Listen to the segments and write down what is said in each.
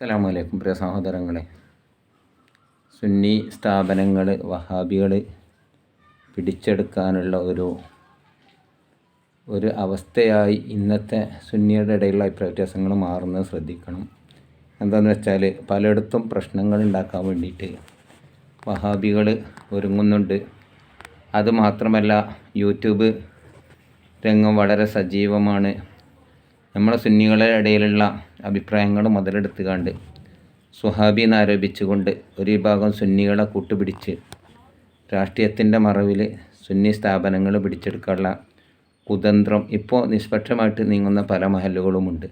അസ്സലാമു അലൈക്കും പ്രിയ സഹോദരങ്ങളെ. സുന്നി സ്ഥാപനങ്ങൾ വഹാബികൾ പിടിച്ചെടുക്കാനുള്ള ഒരു ഒരു അവസ്ഥയായി ഇന്നത്തെ സുന്നിയുടെ ഇടയിലുള്ള അഭിപ്രായ വ്യത്യാസങ്ങൾ മാറുന്നത് ശ്രദ്ധിക്കണം. എന്താണെന്ന് വെച്ചാൽ പലയിടത്തും പ്രശ്നങ്ങൾ ഉണ്ടാക്കാൻ വേണ്ടിയിട്ട് വഹാബികൾ ഒരുങ്ങുന്നുണ്ട്. അതുമാത്രമല്ല യൂട്യൂബ് രംഗം വളരെ സജീവമാണ്. നമ്മളെ സുന്നികളെ ഇടയിലുള്ള അഭിപ്രായങ്ങൾ മുതലെടുത്തുകൊണ്ട് സുഹാബി എന്നാരോപിച്ചുകൊണ്ട് ഒരു വിഭാഗം സുന്നികളെ കൂട്ടുപിടിച്ച് രാഷ്ട്രീയത്തിന്റെ മറവിൽ സുന്നി സ്ഥാപനങ്ങൾ പിടിച്ചെടുക്കാനുള്ള കുതന്ത്രം ഇപ്പോൾ നിഷ്പക്ഷമായിട്ട് നീങ്ങുന്ന പല മഹലുകളുമുണ്ട്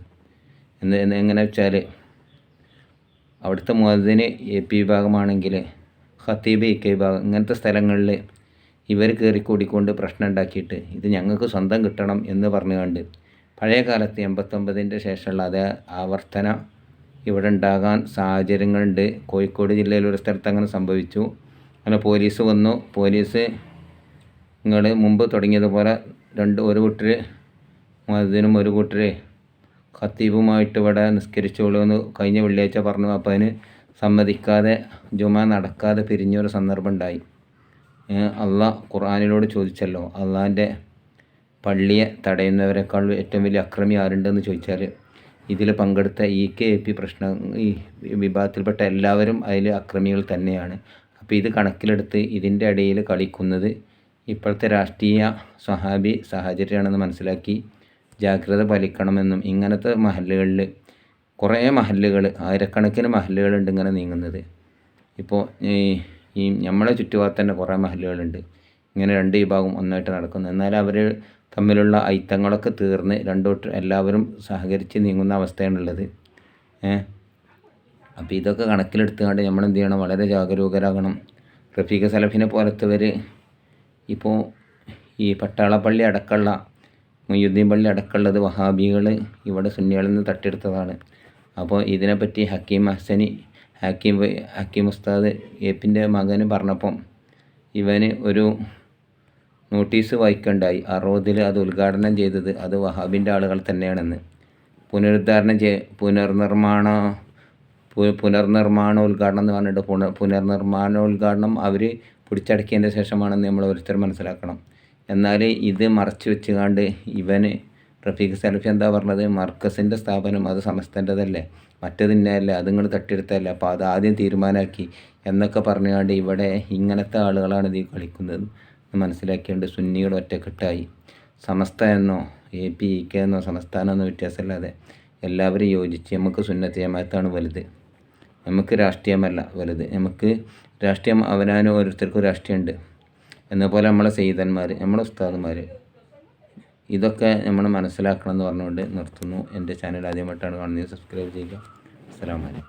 എന്ന് എങ്ങനെ വെച്ചാൽ അവിടുത്തെ മുഹദ്ദിന് A P വിഭാഗമാണെങ്കിൽ Khatib E K വിഭാഗം ഇങ്ങനത്തെ സ്ഥലങ്ങളിൽ ഇവർ കയറിക്കൂടിക്കൊണ്ട് പ്രശ്നം ഉണ്ടാക്കിയിട്ട് ഇത് ഞങ്ങൾക്ക് സ്വന്തം കിട്ടണം എന്ന് പറഞ്ഞുകൊണ്ട് പഴയ കാലത്ത് എൺപത്തൊമ്പതിന്റെ ശേഷമുള്ള അതേ ആവർത്തന ഇവിടെ ഉണ്ടാകാൻ സാഹചര്യങ്ങളുണ്ട്. കോഴിക്കോട് ജില്ലയിൽ ഒരു സ്ഥലത്ത് അങ്ങനെ സംഭവിച്ചു. അങ്ങനെ പോലീസ് വന്നു. പോലീസ് നിങ്ങൾ മുമ്പ് തുടങ്ങിയതുപോലെ രണ്ട് ഒരു കൂട്ടർ മതിനും ഒരു കൂട്ടർ ഖത്തീബുമായിട്ട് ഇവിടെ നിസ്കരിച്ചോളൂ എന്ന് കഴിഞ്ഞ വെള്ളിയാഴ്ച പറഞ്ഞു. അപ്പോൾ അതിന് സമ്മതിക്കാതെ ജുമ നടക്കാതെ പിരിഞ്ഞൊരു സന്ദർഭം ഉണ്ടായി. അള്ളാഹ് ഖുർആാനിലോട് ചോദിച്ചല്ലോ. അള്ളാഹിന്റെ പള്ളിയെ തടയുന്നവരെക്കാൾ ഏറ്റവും വലിയ അക്രമി ആരുണ്ടെന്ന് ചോദിച്ചാൽ ഇതിൽ പങ്കെടുത്ത ഇ കെ എ പി പ്രശ്നം ഈ വിഭാഗത്തിൽപ്പെട്ട എല്ലാവരും അതിൽ അക്രമികൾ തന്നെയാണ്. അപ്പോൾ ഇത് കണക്കിലെടുത്ത് ഇതിന്റെ ഇടയിൽ കളിക്കുന്നത് ഇപ്പോഴത്തെ രാഷ്ട്രീയ സ്വഹാബി സാഹചര്യമാണെന്ന് മനസ്സിലാക്കി ജാഗ്രത പാലിക്കണമെന്നും ഇങ്ങനത്തെ മഹല്ലുകളിൽ കുറേ മഹല്ലുകൾ ആയിരക്കണക്കിന് മഹല്ലുകളുണ്ട് ഇങ്ങനെ നീങ്ങുന്നത്. ഇപ്പോൾ ഈ നമ്മളെ ചുറ്റുപാട് തന്നെ കുറേ മഹല്ലുകളുണ്ട്. ഇങ്ങനെ രണ്ട് വിഭാഗം ഒന്നായിട്ട് നടക്കുന്നു. എന്നാൽ അവർ തമ്മിലുള്ള ഐത്തങ്ങളൊക്കെ തീർന്ന് രണ്ടോട്ട് എല്ലാവരും സഹകരിച്ച് നീങ്ങുന്ന അവസ്ഥയാണുള്ളത്. അപ്പോൾ ഇതൊക്കെ കണക്കിലെടുത്തുകൊണ്ട് നമ്മൾ എന്ത് ചെയ്യണം? വളരെ ജാഗരൂകരാകണം. റഫീഖ സലഫിനെ പോലത്തവർ ഇപ്പോൾ ഈ പട്ടാളപ്പള്ളി അടക്കമുള്ള മൊയ്യുദ്ദീൻ പള്ളി അടക്കമുള്ളത് വഹാബികൾ ഇവിടെ സുന്നികളിൽ നിന്ന് തട്ടിയെടുത്തതാണ്. അപ്പോൾ ഇതിനെപ്പറ്റി ഹക്കീം ഹസനി ഹക്കീം ഹക്കീം ഉസ്താദ് എപ്പിന്റെ മകന് പറഞ്ഞപ്പം ഇവന് ഒരു നോട്ടീസ് വായിക്കണ്ടായി. അറുപതിൽ അത് ഉദ്ഘാടനം ചെയ്തത് അത് വഹാബിന്റെ ആളുകൾ തന്നെയാണെന്ന്. പുനരുദ്ധാരണം ചെയ് പുനർനിർമ്മാണ പുനർനിർമ്മാണ ഉദ്ഘാടനം എന്ന് പറഞ്ഞിട്ട് പുനർ പുനർനിർമ്മാണ ഉദ്ഘാടനം അവർ പിടിച്ചടക്കിയതിന്റെ ശേഷമാണെന്ന് നമ്മൾ ഓരോരുത്തർ മനസ്സിലാക്കണം. എന്നാൽ ഇത് മറച്ചു വെച്ചുകൊണ്ട് ഇവന് റഫീഖ് സലഫി എന്താ പറഞ്ഞത്? മർക്കസിന്റെ സ്ഥാപനം അത് സമസ്തന്റെതല്ലേ മറ്റതിന്റെയല്ലേ അത് നിങ്ങൾ തട്ടിയെടുത്തല്ലേ അപ്പോൾ അത് ആദ്യം തീരുമാനമാക്കി എന്നൊക്കെ പറഞ്ഞുകൊണ്ട് ഇവിടെ ഇങ്ങനത്തെ ആളുകളാണ് ഇത് കളിക്കുന്നത്. മനസ്സിലാക്കിയുണ്ട് സുന്നികൾ ഒറ്റക്കെട്ടായി. സമസ്ത എന്നോ എ പി ഇ കെ എന്നോ സംസ്ഥാനം എന്നോ വ്യത്യാസമില്ലാതെ എല്ലാവരും യോജിച്ച് നമുക്ക് സുന്നത്ത് ജമാത്താണ് വലുത്. നമുക്ക് രാഷ്ട്രീയമല്ല വലുത്. നമുക്ക് രാഷ്ട്രീയം അവനാനും ഓരോരുത്തർക്കും രാഷ്ട്രീയമുണ്ട്. എന്നപോലെ നമ്മളെ സെയ്തന്മാർ നമ്മളെ ഉസ്താദന്മാർ ഇതൊക്കെ നമ്മൾ മനസ്സിലാക്കണം എന്ന് പറഞ്ഞുകൊണ്ട് നിർത്തുന്നു. എന്റെ ചാനൽ ആദ്യമായിട്ടാണ് കാണുന്നത് സബ്സ്ക്രൈബ് ചെയ്യുക. അസ്സലാമലൈക്കും